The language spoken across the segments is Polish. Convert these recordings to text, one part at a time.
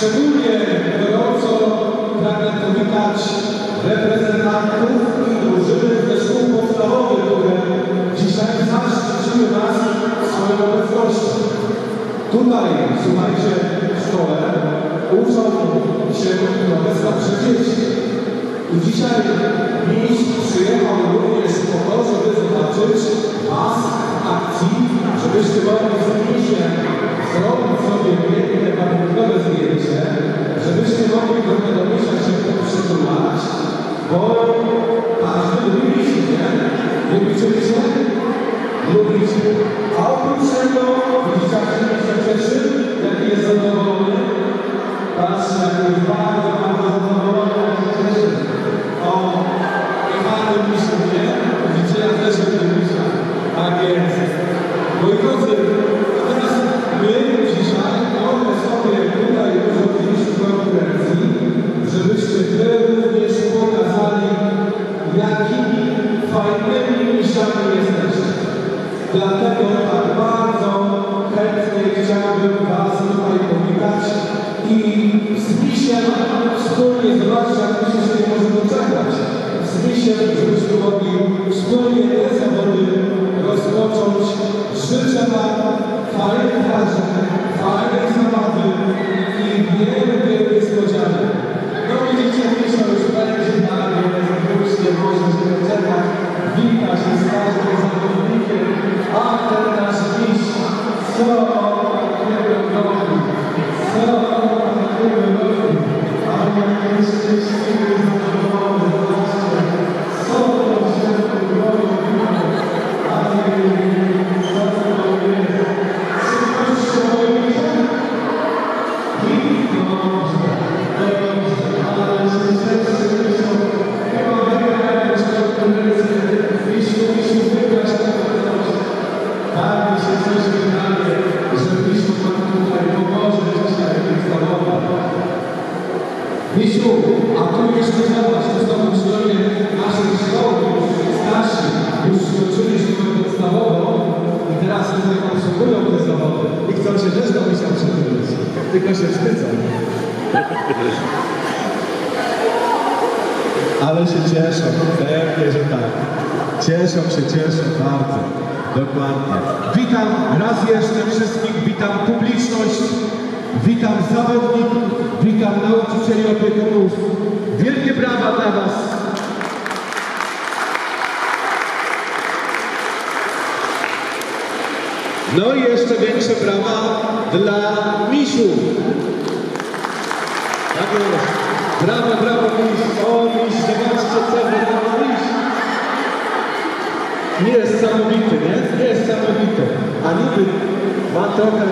Szczególnie gorąco pragnę powitać reprezentantów i drużyny ze szkół podstawowych, które dzisiaj zaszczyciły nas swoją obecnością. Tutaj, słuchajcie, w szkole uczą się słabsze dzieci. I dzisiaj miś przyjechał również po to, żeby zobaczyć Was w akcji, żebyście mogli z misiem zrobić sobie piękne pamiątkowe zdjęcie, żebyście mogli trochę do misia się przytulać, bo Ale się cieszą, pewnie, że tak. Cieszą się, cieszą bardzo. Dokładnie. Witam raz jeszcze wszystkich, witam publiczność, witam zawodników, witam nauczycieli opiekunów. Wielkie brawa dla Was. No i jeszcze większe brawa dla misiów. Tak jest. Brawo, brawo, miś. O, miś, zobaczcie, co wygląda miś. Niesamowity, nie? Niesamowity. A niby ma trochę,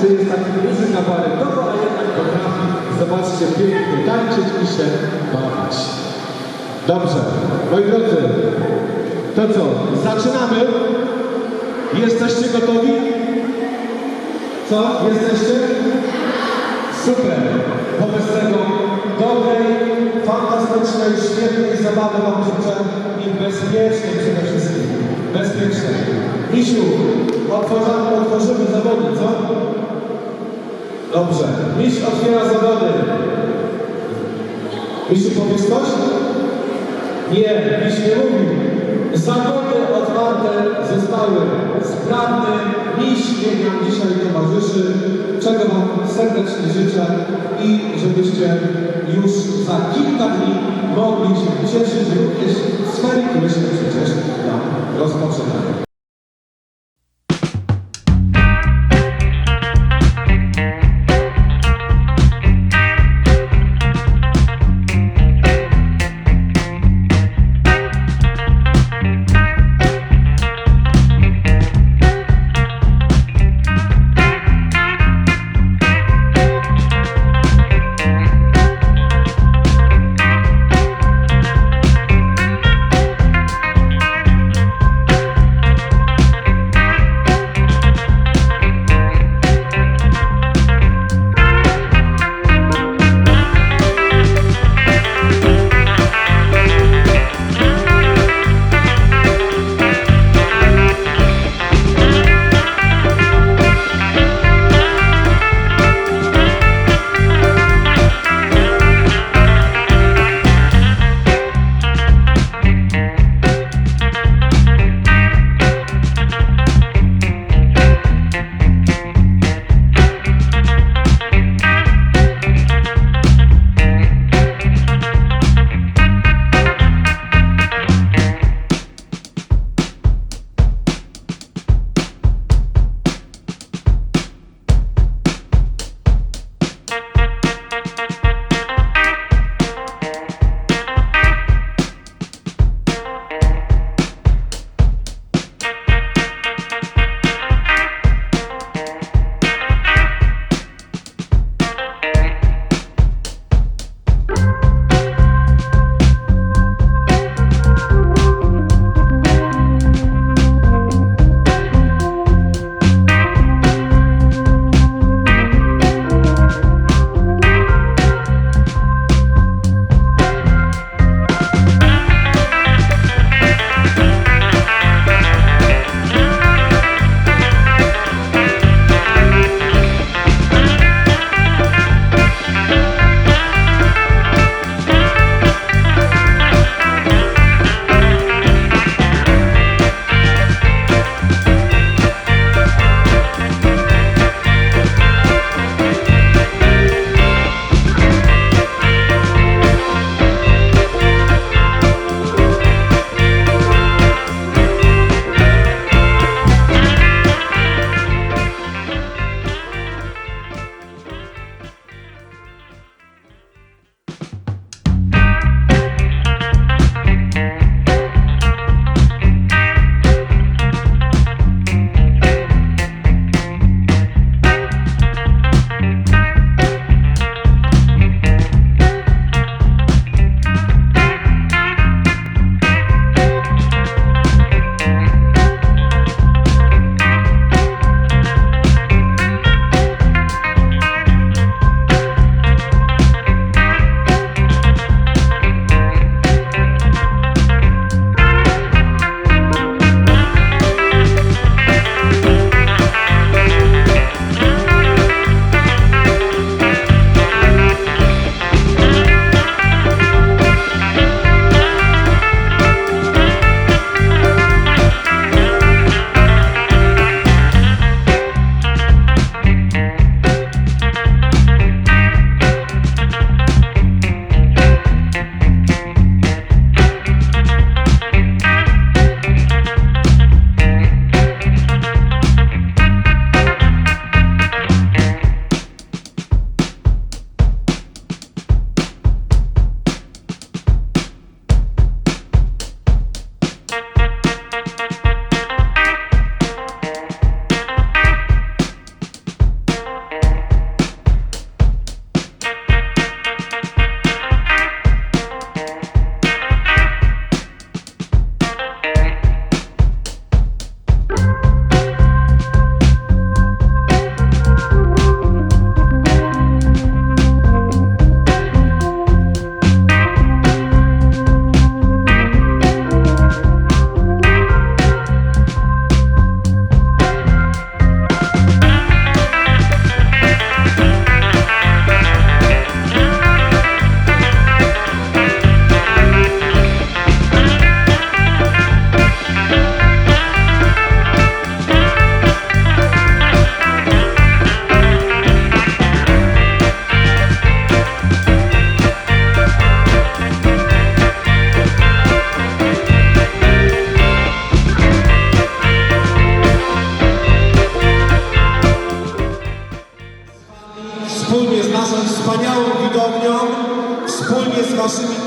czy jest taki duży kabaretową, a jednak potrafi, zobaczcie, pięknie tańczyć i się bawić. Dobrze, moi drodzy, to co, zaczynamy? Jesteście gotowi? Co? Jesteście? Super. Wobec tego dobrej, fantastycznej, świetnej zabawy Wam życzę i bezpiecznej przede wszystkim. Bezpiecznej. Misiu, otworzymy, otworzymy zawody, co? Dobrze. Miś otwiera zawody. Misiu, powiesz coś? Nie, Miś nie mówi. Zawody otwarte zostały. Sprawny miś niech nam dzisiaj towarzyszy. Czego Wam serdecznie życzę i żebyście już za kilka dni mogli się cieszyć również z sfery, które się przecież nam rozpoczynają.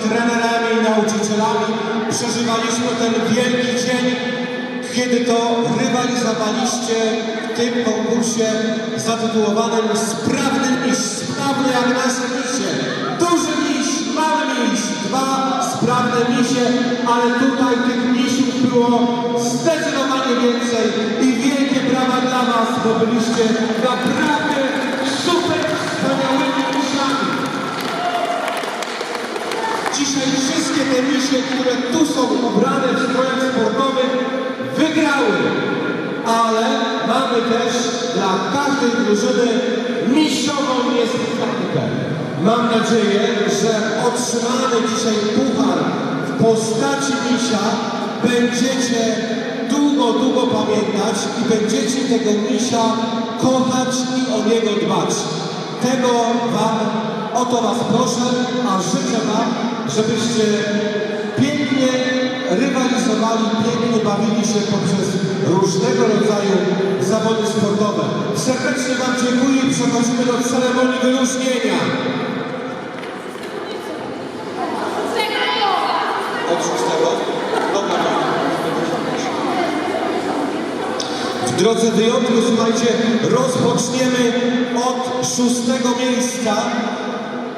trenerami i nauczycielami przeżywaliśmy ten wielki dzień, kiedy to rywalizowaliście w tym konkursie zatytułowanym Sprawny Miś, Sprawny jak nasze misie. Duży miś, mały miś, dwa sprawne misie, ale tutaj tych misiów było zdecydowanie więcej i wielkie brawa dla Was, bo byliście naprawdę wszystkie misie, które tu są ubrane w strojach sportowych, wygrały. Ale mamy też dla każdej drużyny misiową niespodziankę. Mam nadzieję, że otrzymany dzisiaj puchar w postaci misia będziecie długo, długo pamiętać i będziecie tego misia kochać i o niego dbać. Tego Wam, o to Was proszę, a życzę Wam, żebyście pięknie rywalizowali, pięknie bawili się poprzez różnego rodzaju zawody sportowe. Serdecznie Wam dziękuję i przechodzimy do ceremonii wyróżnienia. Od szóstego? W drodze wyjątku, słuchajcie, rozpoczniemy od szóstego miejsca.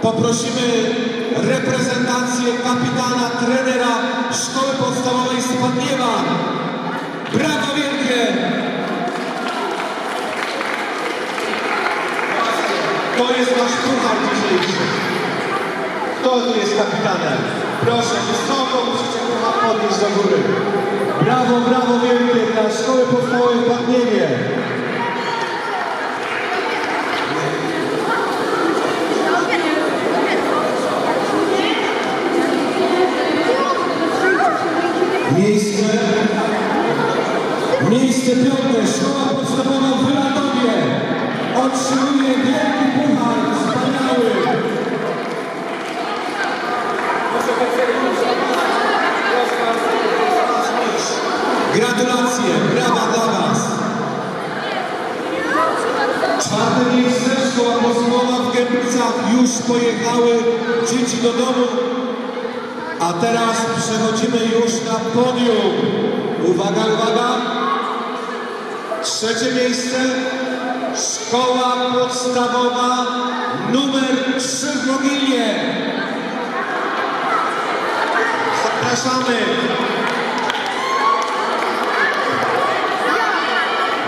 Poprosimy reprezentację kapitana, trenera Szkoły Podstawowej Spadniewa. Brawo wielkie! To jest nasz puchar dzisiejszy. Kto tu jest kapitanem? Proszę, wysoko musicie puchar podnieść do góry. Brawo, brawo wielkie dla Szkoły Podstawowej w 25. Szkoła Podstawowa w Radowie otrzymuje wielki puchar wspaniały. Gratulacje, brawa dla Was. Czwarte miejsce Szkoła Podstawowa w Gębicach. Już pojechały dzieci do domu. A teraz przechodzimy już na podium. Uwaga, uwaga. Trzecie miejsce. Szkoła podstawowa numer 3 w Mogilnie. Zapraszamy.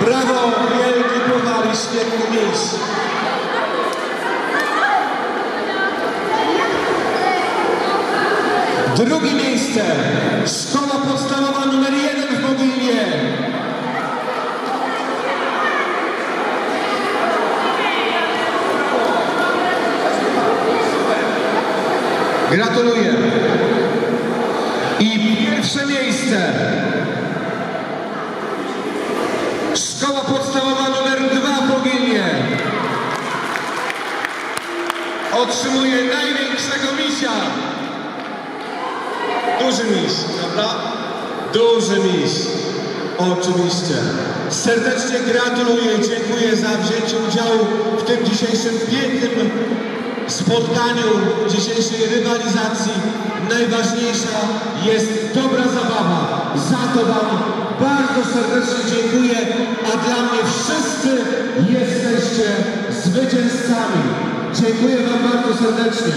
Brawo, wielki puchar i świetny miś. Drugie miejsce. Szkoła podstawowa numer jeden w Mogilnie. Gratuluję. I pierwsze miejsce. Szkoła podstawowa numer dwa w Mogilnie. Otrzymuje największego misia. Duży miś, prawda? Duży miś. Oczywiście. Serdecznie gratuluję dziękuję za wzięcie udziału w tym dzisiejszym pięknym spotkaniu, dzisiejszej rywalizacji. Najważniejsza jest dobra zabawa. Za to Wam bardzo serdecznie dziękuję, a dla mnie wszyscy jesteście zwycięzcami. Dziękuję Wam bardzo serdecznie.